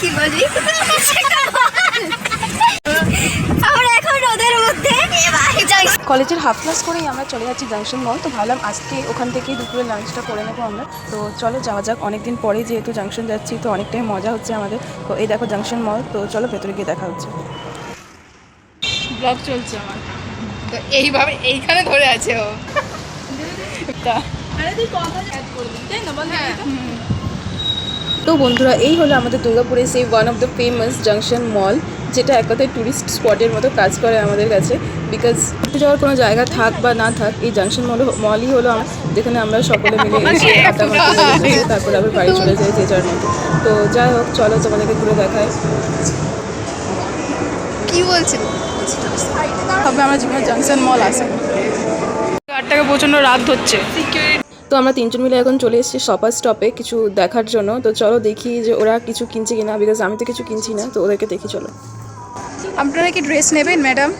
কি বলি? আমরা এখন রোদের মধ্যে কলেজের হাফ ক্লাস করেই আমরা চলে যাচ্ছি জাংশন মল। তো ভাবলাম আজকে ওখান থেকেই দুপুরে লাঞ্চটা করে নেব আমরা। তো চলো যাওয়া যাক। অনেকদিন পরে যেহেতু জাংশন যাচ্ছি তো অনেকটাই মজা হচ্ছে আমাদের। তো এই দেখো জাংশন মল। তো চলো ভেতরে গিয়ে দেখা হচ্ছে। ব্লগ চলছে আমার। তো এইভাবে এইখানে ধরে আছে ও। তো বন্ধুরা এই হলো আমাদের দুর্গাপুরে সেই one of the famous junction mall যেটা এক কথায় ট্যুরিস্ট স্পটের মতো কাজ করে আমাদের কাছে। বিকজ ঘুরতে যাওয়ার কোনো জায়গা থাক বা না থাক এই জাংশন মল মলই হলো যেখানে আমরা সকলে মিলে এসে তারপরে আবার বাড়ি চলে যাই যে যার মতো। তো যাই হোক চলো তোমাদেরকে ঘুরে দেখায় কি বলছিল তবে আমার জীবনে জাংশন মল আসে গাড়টাকে প্রচণ্ড রাত হচ্ছে। তো আমরা তিনজন মিলে এখন চলে এসেছি শপার স্টপে কিছু দেখার জন্য। তো চলো দেখি যে ওরা কিছু কিনছে কিনা বিকজ আমি তো কিছু কিনছি না তো ওদেরকে দেখি চলো। আপনারা কি ড্রেস নেবেন ম্যাডাম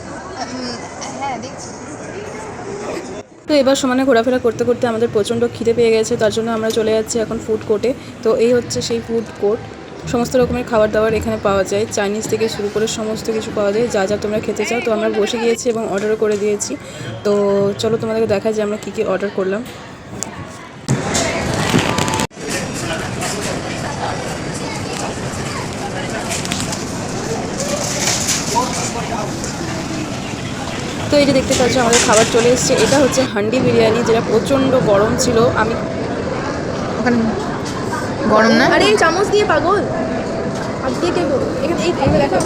তো এবার সমানে ঘোরাফেরা করতে করতে আমাদের প্রচণ্ড খিদে পেয়ে গেছে তার জন্য আমরা চলে যাচ্ছি এখন ফুড কোর্টে তো এই হচ্ছে সেই ফুড কোর্ট সমস্ত রকমের খাবার দাবার এখানে পাওয়া যায় চাইনিজ থেকে শুরু করে সমস্ত কিছু পাওয়া যায়। যা যা তোমরা খেতে চাও তো আমরা বসে গিয়েছি এবং অর্ডারও করে দিয়েছি। তো চলো তোমাদেরকে দেখা যে আমরা কী কী অর্ডার করলাম। তো এই যে দেখতে পাচ্ছ আমাদের খাবার চলে এসেছে। এটা হচ্ছে হান্ডি বিরিয়ানি যেটা প্রচণ্ড গরম ছিল। আমি গরম না? আরে চামচ দিয়ে পাগল। আজকে কে এখানে এই দেখা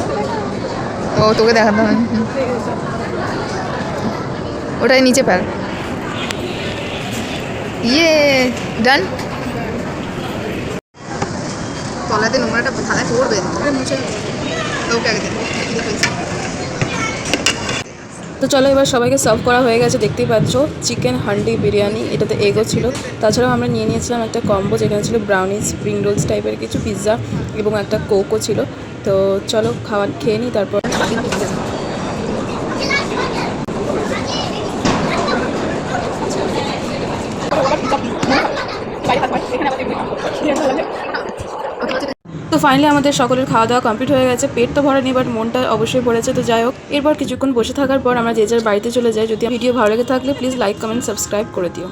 ও তোকে দেখাতে হবে ওটাই নিচে ফেল। ইয়ে ডান তলাতে নোংরাটা থালায় পড়বে ওকে আগে দে। খিদে পেয়েছে। তো চলো এবার সবাইকে সার্ভ করা হয়ে গেছে দেখতেই পাচ্ছ চিকেন হান্ডি বিরিয়ানি এটাতে এগও ছিল তাছাড়াও আমরা নিয়ে নিয়েছিলাম একটা কম্বো যেখানে ছিল ব্রাউনি স্প্রিং রোলস টাইপের কিছু পিৎজা এবং একটা কোকও ছিল তো চলো খাবার খেয়ে নিই তারপর তো ফাইনালি আমাদের সকলের খাওয়া দাওয়া কমপ্লিট হয়ে গেছে। পেট তো ভরেনি বাট মনটা অবশ্যই ভরেছে, তো যাই হোক। এরপর কিছুক্ষণ বসে থাকার পর আমরা যে যার বাড়িতে চলে যাই। যদি ভিডিও ভালো লেগে থাকলে প্লিজ লাইক কমেন্ট সাবস্ক্রাইব করে দিও।